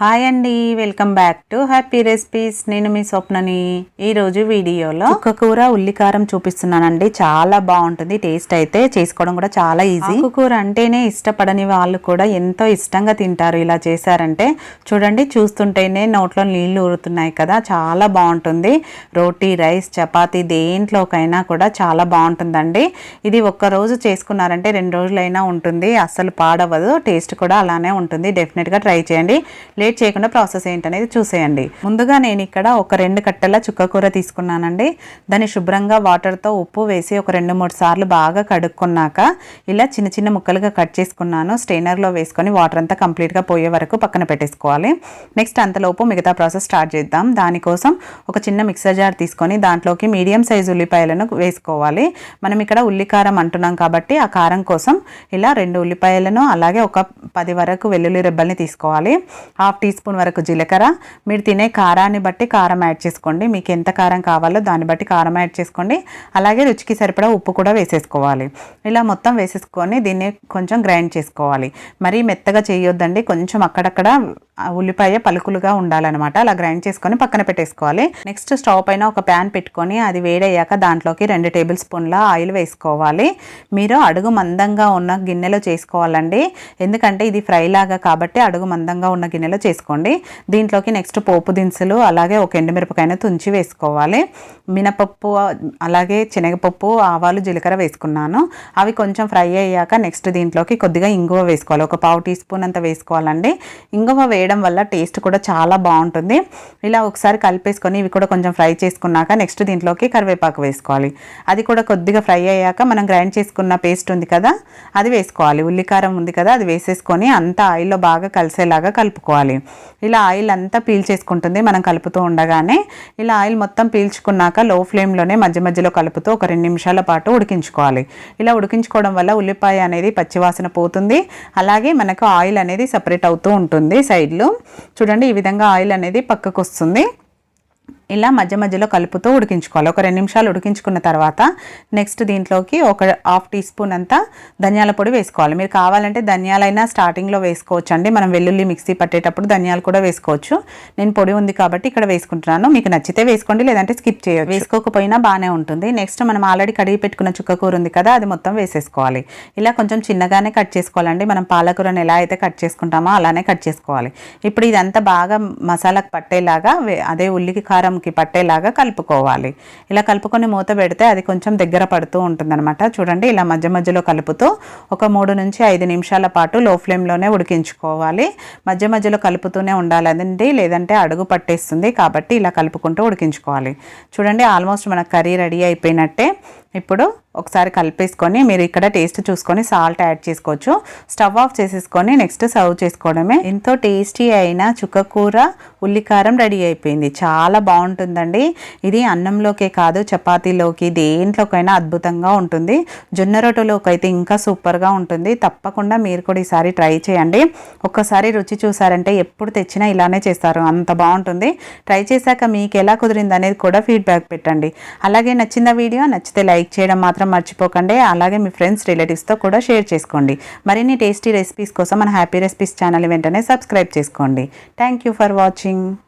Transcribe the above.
Hi అండి welcome back to happy recipes నేను మీ స్వప్నని ఈరోజు వీడియోలో ఒక్క కూర ఉల్లికారం చూపిస్తున్నానండి. చాలా బాగుంటుంది. టేస్ట్ అయితే చేసుకోవడం కూడా చాలా ఈజీ. కూర అంటేనే ఇష్టపడని వాళ్ళు కూడా ఎంతో ఇష్టంగా తింటారు. ఇలా చేశారంటే చూడండి చూస్తుంటేనే నోట్లో నీళ్ళు ఊరుతున్నాయి కదా. చాలా బాగుంటుంది. రోటీ రైస్ చపాతీ దేంట్లోకైనా కూడా చాలా బాగుంటుందండి. ఇది ఒక్క రోజు చేసుకున్నారంటే రెండు రోజులైనా ఉంటుంది. అస్సలు పాడవదు టేస్ట్ కూడా అలానే ఉంటుంది. డెఫినెట్గా ట్రై చేయండి. లేట్ చేయకుండా ప్రాసెస్ ఏంటనేది చూసేయండి. ముందుగా నేను ఇక్కడ ఒక రెండు కట్టెల చుక్క కూర తీసుకున్నానండి. దాన్ని శుభ్రంగా వాటర్తో ఉప్పు వేసి ఒక రెండు మూడు సార్లు బాగా కడుక్కున్నాక ఇలా చిన్న చిన్న ముక్కలుగా కట్ చేసుకున్నాను. స్ట్రెయినర్లో వేసుకొని వాటర్ అంతా కంప్లీట్గా పోయే వరకు పక్కన పెట్టేసుకోవాలి. నెక్స్ట్ అంతలోపు మిగతా ప్రాసెస్ స్టార్ట్ చేద్దాం. దానికోసం ఒక చిన్న మిక్సర్ జార్ తీసుకొని దాంట్లోకి మీడియం సైజు ఉల్లిపాయలను వేసుకోవాలి. మనం ఇక్కడ ఉల్లికారం అంటున్నాం కాబట్టి ఆ కారం కోసం ఇలా రెండు ఉల్లిపాయలను అలాగే ఒక పది వరకు వెల్లుల్లి రెబ్బల్ని తీసుకోవాలి. హాఫ్ టీ స్పూన్ వరకు జీలకర్ర. మీరు తినే కారాన్ని బట్టి కారం యాడ్ చేసుకోండి. మీకు ఎంత కారం కావాలో దాన్ని బట్టి కారం యాడ్ చేసుకోండి. అలాగే రుచికి సరిపడా ఉప్పు కూడా వేసేసుకోవాలి. ఇలా మొత్తం వేసేసుకొని దీన్ని కొంచెం గ్రైండ్ చేసుకోవాలి. మరీ మెత్తగా చేయొద్దండి. కొంచెం అక్కడక్కడ ఉల్లిపాయ పలుకులుగా ఉండాలన్నమాట. అలా గ్రైండ్ చేసుకొని పక్కన పెట్టేసుకోవాలి. నెక్స్ట్ స్టవ్ పైన ఒక ప్యాన్ పెట్టుకొని అది వేడయ్యాక దాంట్లోకి రెండు టేబుల్ స్పూన్ల ఆయిల్ వేసుకోవాలి. మీరు అడుగు మందంగా ఉన్న గిన్నెలో చేసుకోవాలండి. ఎందుకంటే ఇది ఫ్రై లాగా కాబట్టి అడుగు మందంగా ఉన్న గిన్నెలో చేసుకోండి దీంట్లోకి నెక్స్ట్ పోపు దినుసులు అలాగే ఒక ఎండుమిరపకాయను తుంచి వేసుకోవాలి. మినపప్పు అలాగే శనగపప్పు ఆవాలు జీలకర్ర వేసుకున్నాను. అవి కొంచెం ఫ్రై అయ్యాక నెక్స్ట్ దీంట్లోకి కొద్దిగా ఇంగువ వేసుకోవాలి. ఒక పావు టీ స్పూన్ అంత వేసుకోవాలండి. ఇంగువ వేయడం వల్ల టేస్ట్ కూడా చాలా బాగుంటుంది. ఇలా ఒకసారి కలిపేసుకొని ఇవి కూడా కొంచెం ఫ్రై చేసుకున్నాక నెక్స్ట్ దీంట్లోకి కరివేపాకు వేసుకోవాలి. అది కూడా కొద్దిగా ఫ్రై అయ్యాక మనం గ్రైండ్ చేసుకున్న పేస్ట్ ఉంది కదా అది వేసుకోవాలి. ఉల్లికారం ఉంది కదా అది వేసేసుకొని అంతా ఆయిల్లో బాగా కలిసేలాగా కలుపుకోవాలి. ఇలా ఆయిల్ అంతా పీల్చేసుకుంటుంది మనం కలుపుతూ ఉండగానే ఇలా ఆయిల్ మొత్తం పీల్చుకున్నాక లో ఫ్లేమ్లోనే మధ్య మధ్యలో కలుపుతూ ఒక రెండు నిమిషాల పాటు ఉడికించుకోవాలి. ఇలా ఉడికించుకోవడం వల్ల ఉల్లిపాయ అనేది పచ్చివాసన పోతుంది. అలాగే మనకు ఆయిల్ అనేది సపరేట్ అవుతూ ఉంటుంది సైడ్లో. చూడండి ఈ విధంగా ఆయిల్ అనేది పక్కకు వస్తుంది ఇలా మధ్య మధ్యలో కలుపుతూ ఉడికించుకోవాలి. ఒక రెండు నిమిషాలు ఉడికించుకున్న తర్వాత నెక్స్ట్ దీంట్లోకి ఒక హాఫ్ టీ స్పూన్ అంతా ధనియాల పొడి వేసుకోవాలి. మీరు కావాలంటే ధనియాలైనా స్టార్టింగ్లో వేసుకోవచ్చు అండి మనం వెల్లుల్లి మిక్సీ పట్టేటప్పుడు ధనియాలు కూడా వేసుకోవచ్చు. నేను పొడి ఉంది కాబట్టి ఇక్కడ వేసుకుంటున్నాను. మీకు నచ్చితే వేసుకోండి లేదంటే స్కిప్ చేయాలి వేసుకోకపోయినా బాగానే ఉంటుంది. నెక్స్ట్ మనం ఆల్రెడీ కడిగి పెట్టుకున్న చుక్క కూర ఉంది కదా అది మొత్తం వేసేసుకోవాలి. ఇలా కొంచెం చిన్నగానే కట్ చేసుకోవాలండి. మనం పాలకూరను ఎలా అయితే కట్ చేసుకుంటామో అలానే కట్ చేసుకోవాలి. ఇప్పుడు ఇదంతా బాగా మసాలాకు పట్టేలాగా అదే ఉల్లికి కారం కారంకి పట్టేలాగా కలుపుకోవాలి. ఇలా కలుపుకొని మూత పెడితే అది కొంచెం దగ్గర పడుతూ ఉంటుందన్నమాట. చూడండి ఇలా మధ్య మధ్యలో కలుపుతూ ఒక మూడు నుంచి ఐదు నిమిషాల పాటు లో ఫ్లేమ్లోనే ఉడికించుకోవాలి. మధ్య మధ్యలో కలుపుతూనే ఉండాలండి లేదంటే అడుగు పట్టేస్తుంది కాబట్టి ఇలా కలుపుకుంటూ ఉడికించుకోవాలి. చూడండి ఆల్మోస్ట్ మన కర్రీ రెడీ అయిపోయినట్టే. ఇప్పుడు ఒకసారి కలిపేసుకొని మీరు ఇక్కడ టేస్ట్ చూసుకొని సాల్ట్ యాడ్ చేసుకోవచ్చు. స్టవ్ ఆఫ్ చేసేసుకొని నెక్స్ట్ సర్వ్ చేసుకోవడమే. ఎంతో టేస్టీ అయిన చుక్క కూర ఉల్లికారం రెడీ అయిపోయింది. చాలా బాగుంటుందండి. ఇది అన్నంలోకే కాదు చపాతీలోకి దేంట్లోకైనా అద్భుతంగా ఉంటుంది. జొన్న రొట్టెలోకి అయితే ఇంకా సూపర్గా ఉంటుంది. తప్పకుండా మీరు కూడా ఈసారి ట్రై చేయండి. ఒక్కసారి రుచి చూసారంటే ఎప్పుడు తెచ్చినా ఇలానే చేస్తారు. అంత బాగుంటుంది. ట్రై చేశాక మీకు ఎలా కుదిరింది అనేది కూడా ఫీడ్బ్యాక్ పెట్టండి. అలాగే నచ్చిన వీడియో నచ్చితే లైక్ చేయడం మాత్రం మర్చిపోకండి. అలాగే మీ ఫ్రెండ్స్ రిలేటివ్స్తో కూడా షేర్ చేసుకోండి. మరిన్ని టేస్టీ రెసిపీస్ కోసం మన హ్యాపీ రెసిపీస్ ఛానల్ వెంటనే సబ్స్క్రైబ్ చేసుకోండి. Thank you for watching.